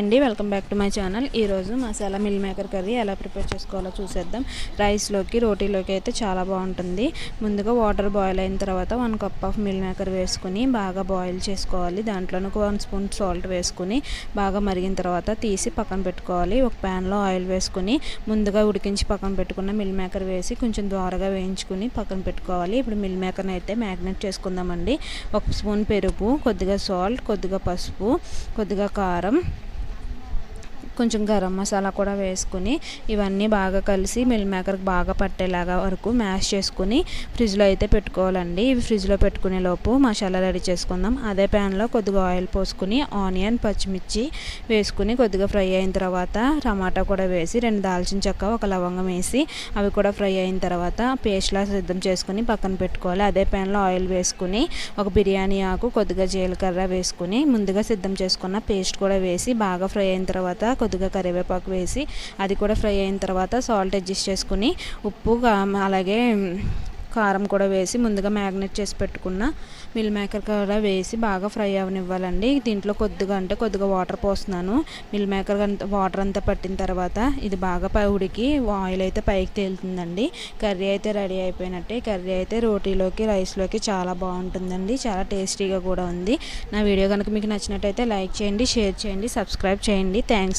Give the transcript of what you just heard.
అండి welcome back to my channel. ఈరోజు masala meal maker curry ఎలా ప్రిపేర్ చేసుకోవాలో చూసేద్దాం. రైస్లోకి రోటీలోకి అయితే చాలా బాగుంటుంది. ముందుగా వాటర్ బాయిల్ అయిన తర్వాత one cup of meal maker వేసుకుని బాగా బాయిల్ చేసుకోవాలి. దాంట్లోనే ఒక వన్ స్పూన్ సాల్ట్ వేసుకుని బాగా మరిగిన తర్వాత తీసి పక్కన పెట్టుకోవాలి. ఒక ప్యాన్లో ఆయిల్ వేసుకుని ముందుగా ఉడికించి పక్కన పెట్టుకున్న మిల్ మేకర్ వేసి కొంచెం ద్వారగా వేయించుకుని పక్కన పెట్టుకోవాలి. ఇప్పుడు మిల్ మేకర్ని అయితే మ్యాగ్నెట్ చేసుకుందామండి. ఒక స్పూన్ పెరుగు కొద్దిగా సాల్ట్ కొద్దిగా పసుపు కొద్దిగా కారం కొంచెం గరం మసాలా కూడా వేసుకుని ఇవన్నీ బాగా కలిసి మిల్ మేకర్కి బాగా పట్టేలాగా వరకు మ్యాష్ చేసుకుని ఫ్రిడ్జ్లో అయితే పెట్టుకోవాలండి. ఇవి ఫ్రిడ్జ్లో పెట్టుకునే లోపు మసాలా రెడీ చేసుకుందాం. అదే ప్యాన్లో కొద్దిగా ఆయిల్ పోసుకుని ఆనియన్ పచ్చిమిర్చి వేసుకుని కొద్దిగా ఫ్రై అయిన తర్వాత టమాటా కూడా వేసి రెండు దాల్చిన చెక్క ఒక లవంగం వేసి అవి కూడా ఫ్రై అయిన తర్వాత పేస్ట్లా సిద్ధం చేసుకుని పక్కన పెట్టుకోవాలి. అదే ప్యాన్లో ఆయిల్ వేసుకుని ఒక బిర్యానీ ఆకు కొద్దిగా జీలకర్ర వేసుకుని ముందుగా సిద్ధం చేసుకున్న పేస్ట్ కూడా వేసి బాగా ఫ్రై అయిన తర్వాత కొద్దిగా కరివేపాకు వేసి అది కూడా ఫ్రై అయిన తర్వాత సాల్ట్ అడ్జస్ట్ చేసుకుని ఉప్పు అలాగే కారం కూడా వేసి ముందుగా మ్యాగ్నెట్ చేసి పెట్టుకున్న మిల్ మేకర్ కూడా వేసి బాగా ఫ్రై అవనివ్వాలండి. దీంట్లో కొద్దిగా అంటే కొద్దిగా వాటర్ పోస్తున్నాను. మిల్ మేకర్ వాటర్ అంతా పట్టిన తర్వాత ఇది బాగా పై ఉడికి ఆయిల్ అయితే పైకి తేలుతుందండి. కర్రీ అయితే రెడీ అయిపోయినట్టే. కర్రీ అయితే రోటీలోకి రైస్లోకి చాలా బాగుంటుందండి. చాలా టేస్టీగా కూడా ఉంది. నా వీడియో కనుక మీకు నచ్చినట్టయితే లైక్ చేయండి షేర్ చేయండి సబ్స్క్రైబ్ చేయండి. థ్యాంక్స్.